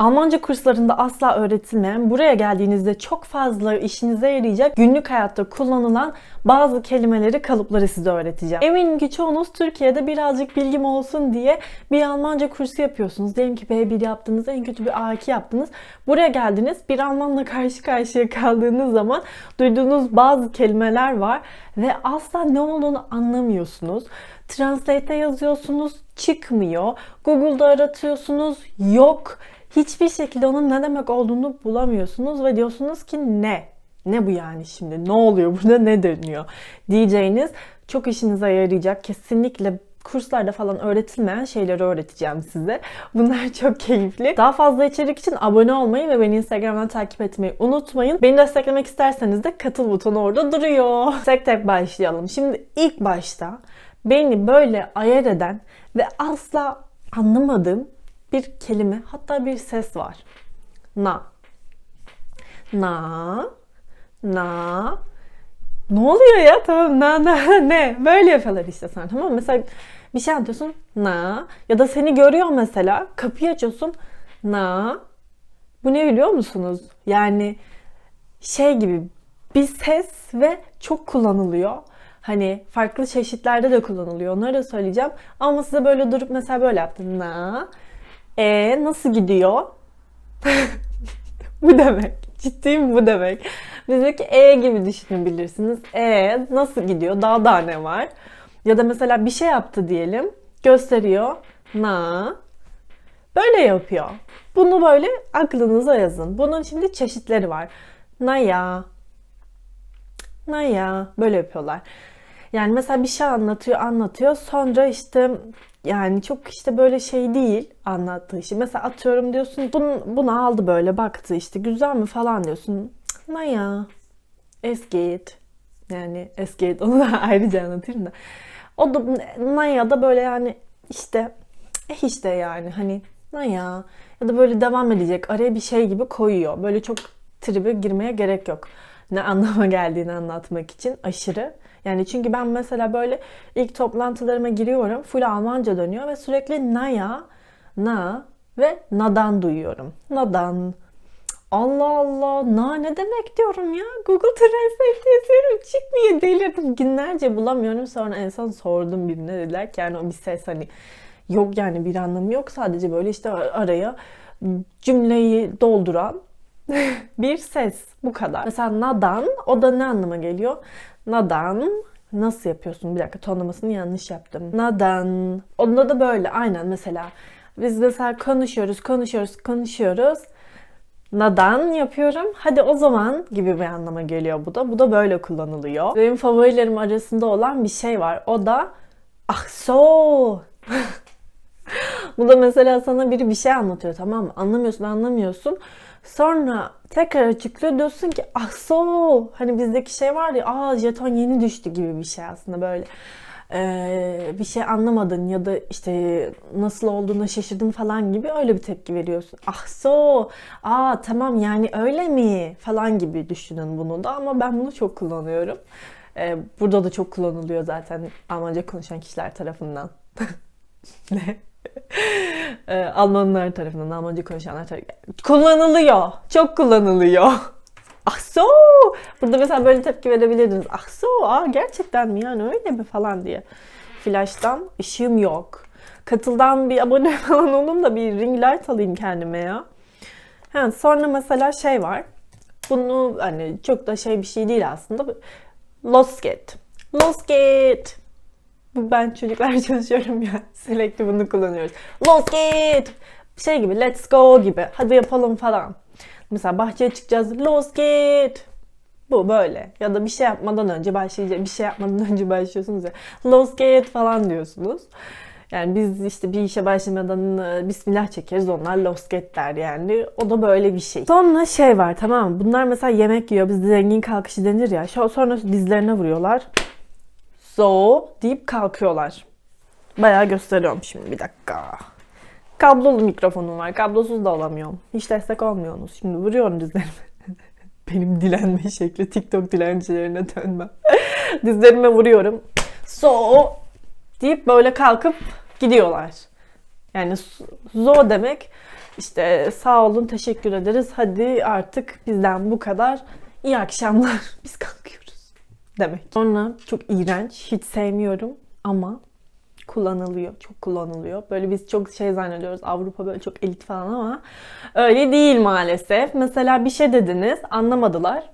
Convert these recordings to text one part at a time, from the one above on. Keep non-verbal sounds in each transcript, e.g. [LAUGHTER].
Almanca kurslarında asla öğretilmeyen, buraya geldiğinizde çok fazla işinize yarayacak, günlük hayatta kullanılan bazı kelimeleri, kalıpları size öğreteceğim. Eminim ki çoğunuz Türkiye'de birazcık bilgim olsun diye bir Almanca kursu yapıyorsunuz. Diyelim ki B1 yaptınız, en kötü bir A2 yaptınız. Buraya geldiniz, bir Almanla karşı karşıya kaldığınız zaman duyduğunuz bazı kelimeler var ve asla ne olduğunu anlamıyorsunuz. Translate'e yazıyorsunuz, çıkmıyor. Google'da aratıyorsunuz, yok. Hiçbir şekilde onun ne demek olduğunu bulamıyorsunuz ve diyorsunuz ki ne? Ne bu yani şimdi? Ne oluyor burada? Ne dönüyor? Diyeceğiniz çok işinize yarayacak. Kesinlikle kurslarda falan öğretilmeyen şeyleri öğreteceğim size. Bunlar [LAUGHS] çok keyifli. Daha fazla içerik için abone olmayı ve beni Instagram'dan takip etmeyi unutmayın. Beni desteklemek isterseniz de katıl butonu orada duruyor. [LAUGHS] Tek tek başlayalım. Şimdi ilk başta beni böyle ayar eden ve asla anlamadığım bir kelime hatta bir ses var. Na. Na. Na. Ne oluyor ya? Tamam na na [LAUGHS] ne? Böyle yapıyorlar işte sana tamam mı? Mesela bir şey anlatıyorsun na ya da seni görüyor mesela kapıyı açıyorsun na. Bu ne biliyor musunuz? Yani şey gibi bir ses ve çok kullanılıyor. Hani farklı çeşitlerde de kullanılıyor. Onları da söyleyeceğim. Ama size böyle durup mesela böyle yaptım. Na. E nasıl gidiyor? [LAUGHS] bu demek. Ciddiyim bu demek. Bizdeki E gibi düşünebilirsiniz. E nasıl gidiyor? Daha daha ne var? Ya da mesela bir şey yaptı diyelim. Gösteriyor. Na. Böyle yapıyor. Bunu böyle aklınıza yazın. Bunun şimdi çeşitleri var. Na ya. Na ya. Böyle yapıyorlar. Yani mesela bir şey anlatıyor, anlatıyor. Sonra işte yani çok işte böyle şey değil anlattığı şey. Mesela atıyorum diyorsun bunu, bunu aldı böyle baktı işte güzel mi falan diyorsun. Na ya. Es geht. Yani es geht [LAUGHS] onu da ayrıca anlatayım da. O da na ya da böyle yani işte eh işte yani hani na ya ya da böyle devam edecek araya bir şey gibi koyuyor. Böyle çok tribe girmeye gerek yok. Ne anlama [LAUGHS] geldiğini anlatmak için aşırı. Yani çünkü ben mesela böyle ilk toplantılarıma giriyorum. Full Almanca dönüyor ve sürekli naya, na ve nadan duyuyorum. Nadan. Allah Allah na ne demek diyorum ya. Google Translate yazıyorum çıkmıyor delirdim. Günlerce bulamıyorum. Sonra en son sordum birine dediler ki yani o bir ses hani yok yani bir anlamı yok. Sadece böyle işte araya cümleyi dolduran [LAUGHS] bir ses. Bu kadar. Mesela nadan o da ne anlama geliyor? Nadan nasıl yapıyorsun? Bir dakika tonlamasını yanlış yaptım. Nadan. Onda da böyle aynen mesela. Biz mesela konuşuyoruz, konuşuyoruz, konuşuyoruz. Nadan yapıyorum. Hadi o zaman gibi bir anlama geliyor bu da. Bu da böyle kullanılıyor. Benim favorilerim arasında olan bir şey var. O da ah [LAUGHS] so. bu da mesela sana biri bir şey anlatıyor tamam mı? Anlamıyorsun, anlamıyorsun. Sonra tekrar açıklıyor diyorsun ki ah so hani bizdeki şey var ya aa jeton yeni düştü gibi bir şey aslında böyle ee, bir şey anlamadın ya da işte nasıl olduğuna şaşırdın falan gibi öyle bir tepki veriyorsun. Ah so aa tamam yani öyle mi falan gibi düşünün bunu da ama ben bunu çok kullanıyorum. Ee, burada da çok kullanılıyor zaten Almanca konuşan kişiler tarafından. [LAUGHS] ne? [LAUGHS] Ee, Almanlar tarafından, Almanca konuşanlar tarafından kullanılıyor. Çok kullanılıyor. [LAUGHS] Ah so! Burada mesela böyle tepki verebilirdiniz. Ah so! Aa, gerçekten mi yani öyle mi falan diye. Flash'tan ışığım yok. Katıldan bir abone [LAUGHS] falan olun da bir ring light alayım kendime ya. Ha, sonra mesela şey var. Bunu hani çok da şey bir şey değil aslında. Losget. Losget. Ben çocuklar [LAUGHS] çalışıyorum ya. Sürekli bunu kullanıyoruz. Let's get! Şey gibi let's go gibi. Hadi yapalım falan. Mesela bahçeye çıkacağız. Let's get! Bu böyle. Ya da bir şey yapmadan önce başlayacak. Bir şey yapmadan [LAUGHS] önce başlıyorsunuz ya. Let's get falan diyorsunuz. Yani biz işte bir işe başlamadan e, bismillah çekeriz. Onlar lost get der yani. O da böyle bir şey. Sonra şey var tamam mı? Bunlar mesela yemek yiyor. Bizde zengin kalkışı denir ya. Sonra dizlerine vuruyorlar so deyip kalkıyorlar. Bayağı gösteriyorum şimdi bir dakika. Kablolu mikrofonum var. Kablosuz da olamıyorum. Hiç destek olmuyorsunuz. Şimdi vuruyorum dizlerimi. [LAUGHS] Benim dilenme şekli TikTok dilencilerine dönmem. [LAUGHS] Dizlerime vuruyorum. So deyip böyle kalkıp gidiyorlar. Yani zo demek İşte sağ olun, teşekkür ederiz. Hadi artık bizden bu kadar. İyi akşamlar. Biz kalkıyoruz demek. Sonra çok iğrenç, hiç sevmiyorum ama kullanılıyor. Çok kullanılıyor. Böyle biz çok şey zannediyoruz. Avrupa böyle çok elit falan ama öyle değil maalesef. Mesela bir şey dediniz, anlamadılar.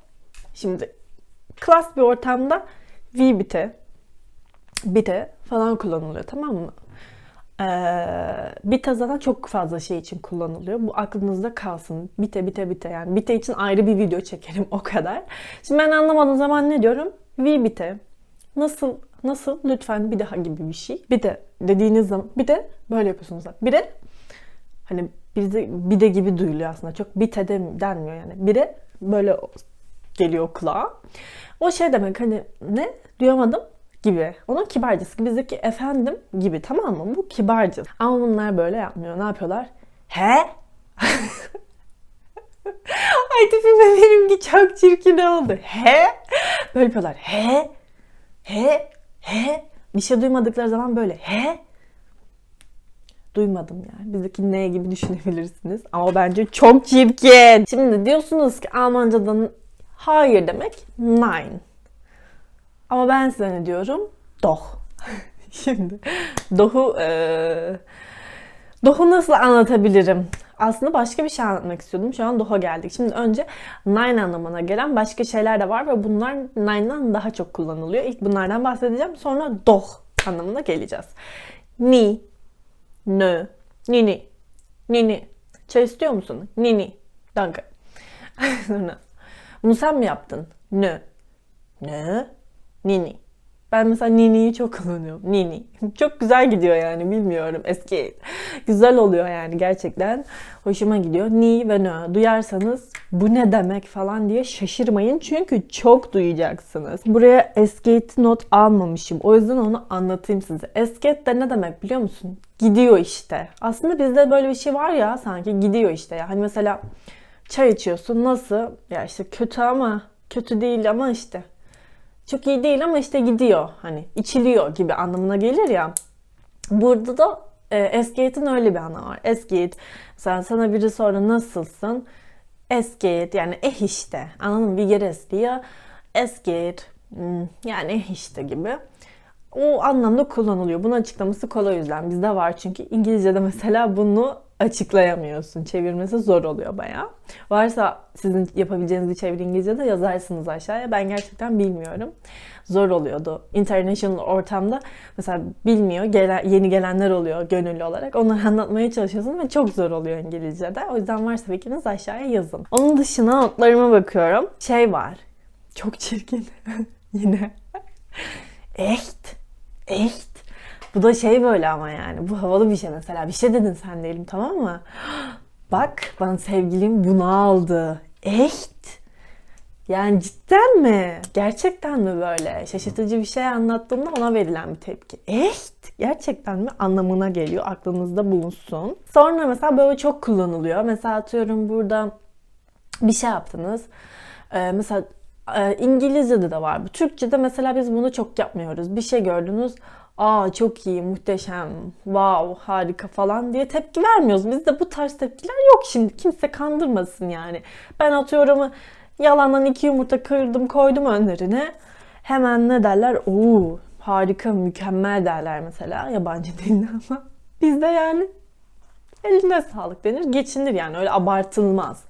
Şimdi klas bir ortamda vi bite, bite falan kullanılıyor tamam mı? Ee, bite zaten çok fazla şey için kullanılıyor. Bu aklınızda kalsın. Bite bite bite yani. Bite için ayrı bir video çekerim [LAUGHS] o kadar. Şimdi ben anlamadığım zaman ne diyorum? Vi bite. Nasıl nasıl lütfen bir daha gibi bir şey. Bir de dediğiniz zaman bir de böyle yapıyorsunuz. Bir de hani bir de, bir de gibi duyuluyor aslında. Çok bite de denmiyor yani. Bir de böyle geliyor kulağa. O şey demek hani ne duyamadım gibi. Onun kibarcası. Bizdeki efendim gibi tamam mı? Bu kibarcı. Ama bunlar böyle yapmıyor. Ne yapıyorlar? He? [LAUGHS] Ay tipime benimki çok çirkin oldu. He? Böyle yapıyorlar. He? He? He? Bir şey duymadıkları zaman böyle he? Duymadım yani. Bizdeki ne gibi düşünebilirsiniz. Ama bence çok çirkin. Şimdi diyorsunuz ki Almancadan hayır demek nein. Ama ben size ne diyorum? Doch. [LAUGHS] Şimdi dohu e, dohu nasıl anlatabilirim? Aslında başka bir şey anlatmak istiyordum. Şu an doha geldik. Şimdi önce nine anlamına gelen başka şeyler de var ve bunlar nine'dan daha çok kullanılıyor. İlk bunlardan bahsedeceğim. Sonra doh anlamına geleceğiz. Ni, nö, nini, nini. Çay istiyor musun? Nini. Danke. [LAUGHS] Bunu sen mi yaptın? Nö. Nö. Nini. Ben mesela Nini'yi çok kullanıyorum. Nini. [LAUGHS] Çok güzel gidiyor yani bilmiyorum. Eski güzel oluyor yani gerçekten. Hoşuma gidiyor. Ni ve nö. Duyarsanız bu ne demek falan diye şaşırmayın. Çünkü çok duyacaksınız. Buraya escate not almamışım. O yüzden onu anlatayım size. Escate de ne demek biliyor musun? Gidiyor işte. Aslında bizde böyle bir şey var ya sanki gidiyor işte ya. Hani mesela çay içiyorsun. Nasıl? Ya işte kötü ama kötü değil ama işte çok iyi değil ama işte gidiyor hani içiliyor gibi anlamına gelir ya. Burada da e, Escate'in öyle bir anlamı var. Escate mesela sana biri sonra nasılsın? Escate yani eh işte anladın mı? Bir yer diyor. Escate hmm, yani eh işte gibi. O anlamda kullanılıyor. Bunun açıklaması kolay yüzden. Bizde var çünkü İngilizce'de mesela bunu açıklayamıyorsun. Çevirmesi zor oluyor baya. Varsa sizin yapabileceğiniz bir çeviri İngilizce'de yazarsınız aşağıya. Ben gerçekten bilmiyorum. Zor oluyordu. International ortamda mesela bilmiyor, gelen, yeni gelenler oluyor gönüllü olarak. Onları anlatmaya çalışıyorsun ve çok zor oluyor İngilizce'de. O yüzden varsa fikriniz aşağıya yazın. Onun dışına notlarıma bakıyorum. Şey var. Çok çirkin. [LAUGHS] Yine. Echt. Echt. Bu da şey böyle ama yani. Bu havalı bir şey mesela. Bir şey dedin sen diyelim tamam mı? Bak bana sevgilim bunu aldı. Echt. Yani cidden mi? Gerçekten mi böyle? Şaşırtıcı bir şey anlattığımda ona verilen bir tepki. Echt? Gerçekten mi? Anlamına geliyor. Aklınızda bulunsun. Sonra mesela böyle çok kullanılıyor. Mesela atıyorum burada bir şey yaptınız. Ee, mesela İngilizce'de de var bu. Türkçe'de mesela biz bunu çok yapmıyoruz. Bir şey gördünüz aa çok iyi, muhteşem, wow, harika falan diye tepki vermiyoruz. Bizde bu tarz tepkiler yok şimdi. Kimse kandırmasın yani. Ben atıyorum yalandan iki yumurta kırdım koydum önlerine. Hemen ne derler? Oo harika, mükemmel derler mesela yabancı [LAUGHS] dilde ama. Bizde yani eline sağlık denir. Geçinir yani öyle abartılmaz.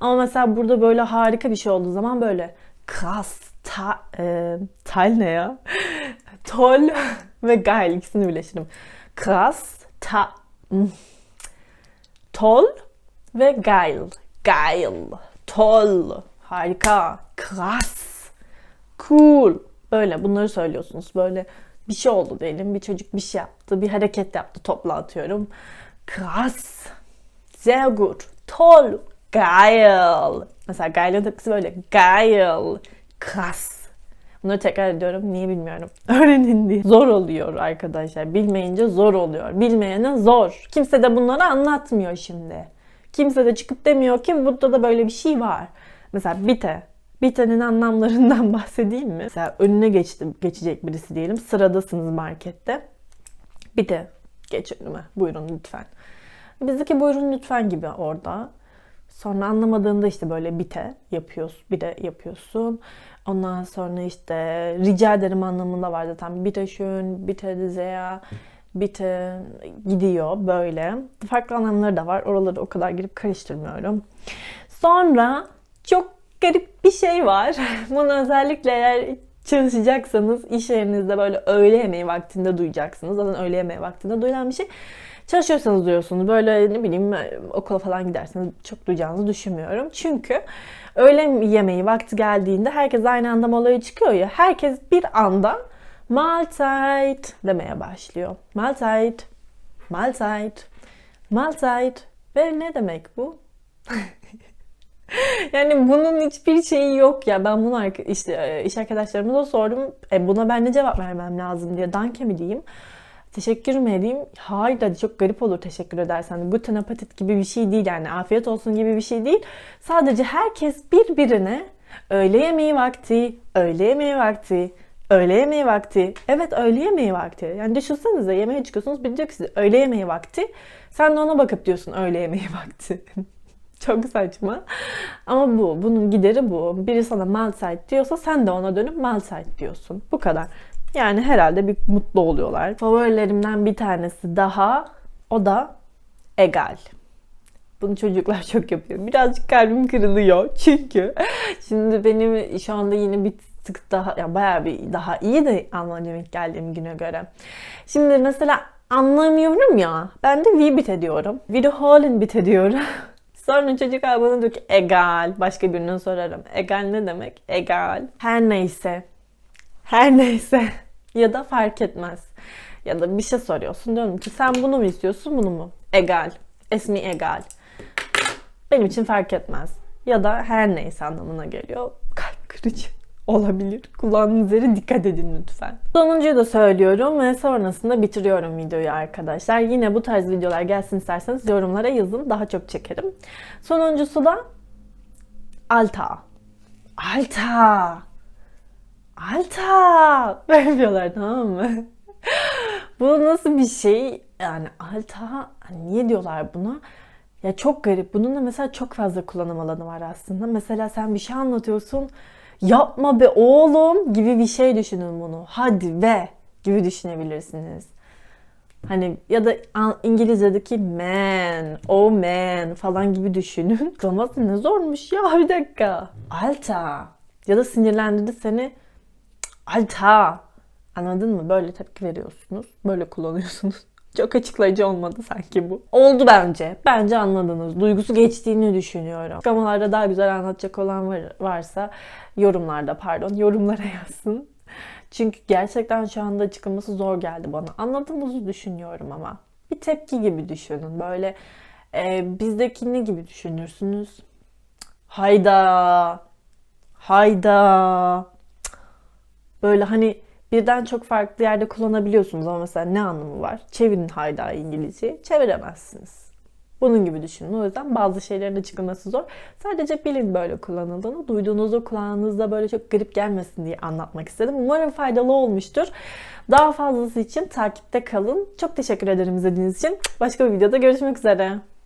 Ama mesela burada böyle harika bir şey olduğu zaman böyle kas, ta, e, ne ya? Tol ve geil ikisini birleştirdim. Krass, ta, hmm. tol ve geil. Geil, tol, harika, krass, cool. Böyle bunları söylüyorsunuz. Böyle bir şey oldu diyelim. Bir çocuk bir şey yaptı. Bir hareket yaptı. Topla atıyorum. Krass. Sehr gut. Toll. Geil. Mesela geil'in tepkisi böyle. Geil. Krass. Bunları tekrar ediyorum. Niye bilmiyorum. [LAUGHS] Öğrenin diye. Zor oluyor arkadaşlar. Bilmeyince zor oluyor. Bilmeyene zor. Kimse de bunları anlatmıyor şimdi. Kimse de çıkıp demiyor ki burada da böyle bir şey var. Mesela bite. Bite'nin anlamlarından [LAUGHS] bahsedeyim mi? Mesela önüne geçti, geçecek birisi diyelim. Sıradasınız markette. Bite. Geç önüme. Buyurun lütfen. Bizdeki buyurun lütfen gibi orada. Sonra anlamadığında işte böyle bite yapıyorsun, bir de yapıyorsun. Ondan sonra işte rica ederim anlamında var zaten. Bitte schön, bitte sehr, bitte gidiyor böyle. Farklı anlamları da var. Oraları o kadar girip karıştırmıyorum. Sonra çok garip bir şey var. [LAUGHS] Bunu özellikle eğer çalışacaksanız iş yerinizde böyle öğle yemeği vaktinde duyacaksınız. Zaten öğle yemeği vaktinde duyulan bir şey. Çalışıyorsanız duyuyorsunuz. Böyle ne bileyim okula falan giderseniz çok duyacağınızı düşünmüyorum. Çünkü öğle yemeği vakti geldiğinde herkes aynı anda molaya çıkıyor ya. Herkes bir anda Mahlzeit demeye başlıyor. Mahlzeit, Mahlzeit, Mahlzeit. Ve ne demek bu? [LAUGHS] yani bunun hiçbir şeyi yok ya. Ben bunu işte e, iş arkadaşlarıma da sordum. E buna ben ne cevap vermem lazım diye. Danke mi diyeyim? Teşekkür mü edeyim? Hayır dedi çok garip olur teşekkür edersen. Guten Appetit gibi bir şey değil yani afiyet olsun gibi bir şey değil. Sadece herkes birbirine öğle yemeği vakti, öğle yemeği vakti, öğle yemeği vakti. Evet öğle yemeği vakti. Yani düşünsenize yemeğe çıkıyorsunuz biri diyor ki size öğle yemeği vakti. Sen de ona bakıp diyorsun öğle yemeği vakti. [LAUGHS] Çok saçma. Ama bu. Bunun gideri bu. Biri sana Mahlzeit diyorsa sen de ona dönüp Mahlzeit diyorsun. Bu kadar. Yani herhalde bir mutlu oluyorlar. Favorilerimden bir tanesi daha. O da egal. Bunu çocuklar [LAUGHS] çok yapıyor. Birazcık kalbim kırılıyor. [LAUGHS] Çünkü şimdi benim şu anda yine bir tık daha, ya bayağı bir daha iyi de ilk geldiğim güne göre. Şimdi mesela anlamıyorum ya. Ben de wie bitte diyorum. Wiederholen bitte diyorum. [LAUGHS] Sonra çocuklar bana diyor ki egal. Başka birine sorarım. Egal ne demek? Egal. Her neyse. Her neyse. Ya da fark etmez. Ya da bir şey soruyorsun. Diyorum ki sen bunu mu istiyorsun bunu mu? Egal. Esmi egal. Benim için fark etmez. Ya da her neyse anlamına geliyor. Kalp kırıcı [LAUGHS] olabilir. Kulağınız üzere dikkat edin lütfen. Sonuncuyu da söylüyorum ve sonrasında bitiriyorum videoyu arkadaşlar. Yine bu tarz videolar gelsin isterseniz yorumlara yazın. Daha çok çekerim. Sonuncusu da alta. Alta. Alta. [LAUGHS] Böyle diyorlar tamam mı? Bu nasıl bir şey? Yani alta hani niye diyorlar buna? Ya çok garip. Bunun da mesela çok fazla kullanım alanı var aslında. Mesela sen bir şey anlatıyorsun. Yapma be oğlum gibi bir şey düşünün bunu. Hadi ve gibi düşünebilirsiniz. Hani ya da İngilizce'deki man, oh man falan gibi düşünün. [LAUGHS] Klaması ne zormuş ya bir dakika. Alta. Ya da sinirlendirdi seni. Alta. Anladın mı? Böyle tepki veriyorsunuz. Böyle kullanıyorsunuz. [LAUGHS] Çok açıklayıcı olmadı sanki bu. Oldu bence. Bence anladınız. Duygusu geçtiğini düşünüyorum. Açıklamalarda daha güzel anlatacak olan var, varsa yorumlarda pardon [LAUGHS] yorumlara yazsın. Çünkü gerçekten şu anda açıklaması zor geldi bana. Anladığınızı düşünüyorum ama. Bir tepki gibi düşünün. Böyle e, bizdeki ne gibi düşünürsünüz? Hayda. Hayda. Böyle hani birden çok farklı yerde kullanabiliyorsunuz ama mesela ne anlamı var? Çevirin hayda İngilizce. Çeviremezsiniz. Bunun gibi düşünün. O yüzden bazı şeylerin açıklaması zor. Sadece bilin böyle kullanıldığını. Duyduğunuzda kulağınızda böyle çok garip gelmesin diye anlatmak istedim. Umarım faydalı olmuştur. Daha fazlası için takipte kalın. Çok teşekkür ederim izlediğiniz için. Başka bir videoda görüşmek üzere.